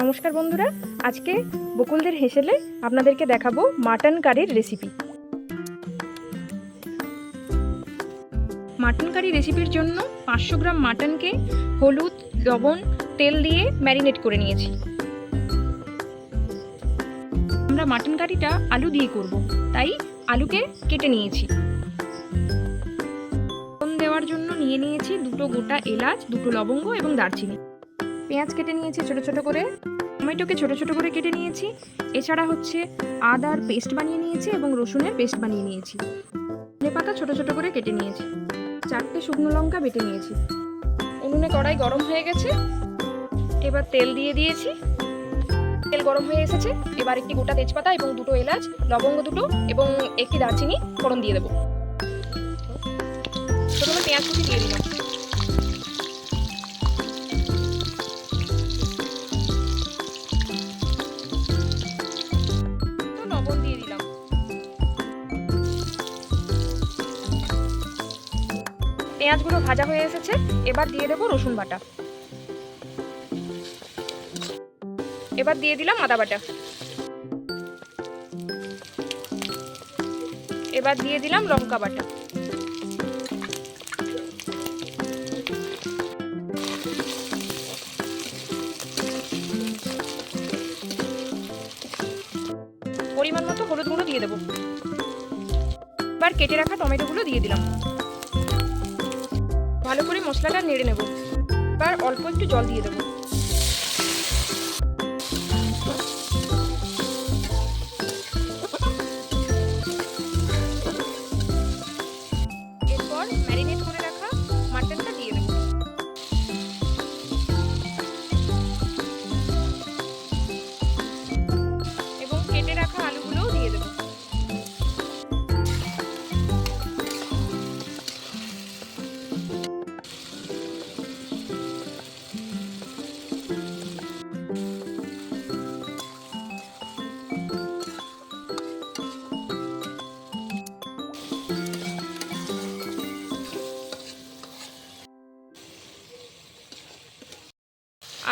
নমস্কার বন্ধুরা, আজকে বকুলদের হেসেলে আপনাদেরকে দেখাবো মাটন কারির রেসিপি মাটন কারি রেসিপির জন্য পাঁচশো গ্রাম মাটনকে হলুদ, লবণ, তেল দিয়ে ম্যারিনেট করে নিয়েছি। আমরা মাটন কারিটা আলু দিয়ে করব, তাই আলুকে কেটে নিয়েছি। দেওয়ার জন্য নিয়ে নিয়েছি দুটো গোটা এলাচ, দুটো লবঙ্গ এবং দারচিনি। পেঁয়াজ কেটে নিয়েছি ছোট ছোট করে। টমেটোকে ছোট ছোট করে কেটে নিয়েছি। এছাড়া হচ্ছে আদার পেস্ট বানিয়ে নিয়েছি এবং রসুনের পেস্ট বানিয়ে নিয়েছি। ধনে পাতা ছোট ছোট করে কেটে নিয়েছি। চারটে শুকনো লঙ্কা বেটে নিয়েছি। উনুনে কড়াই গরম হয়ে গেছে। এবার তেল দিয়ে দিয়েছি। তেল গরম হয়ে এসেছে। এবার একটি গোটা তেজপাতা এবং দুটো এলাচ, লবঙ্গ দুটো এবং একটি দারচিনি ফোড়ন দিয়ে দেবো। প্রথমে পেঁয়াজ কুচি দিয়ে দিলাম। লবণ দিয়ে দিলাম। পেঁয়াজগুলো ভাজা হয়ে এসেছে, এবার দিয়ে দেবো রসুন বাটা। এবার দিয়ে দিলাম আদা বাটা। এবার দিয়ে দিলাম লঙ্কা বাটা। পরিমাণ মতো হলুদ গুঁড়ো দিয়ে দেবো। এবার কেটে রাখা টমেটোগুলো দিয়ে দিলাম। ভালো করে মশলাটা নেড়ে নেব। এবার অল্প একটু জল দিয়ে দেবো।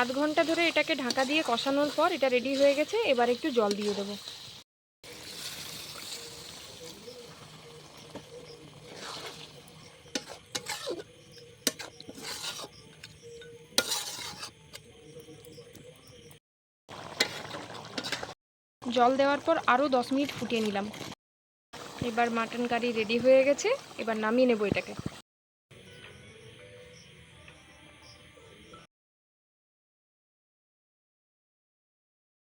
আধ ঘণ্টা ধরে এটাকে ঢাকা দিয়ে কষানোর পর এটা রেডি হয়ে গেছে, এবার একটু জল দিয়ে দেবো। জল দেওয়ার পর আরও দশ মিনিট ফুটিয়ে নিলাম। এবার মাটন কারি রেডি হয়ে গেছে, এবার নামিয়ে নেব এটাকে।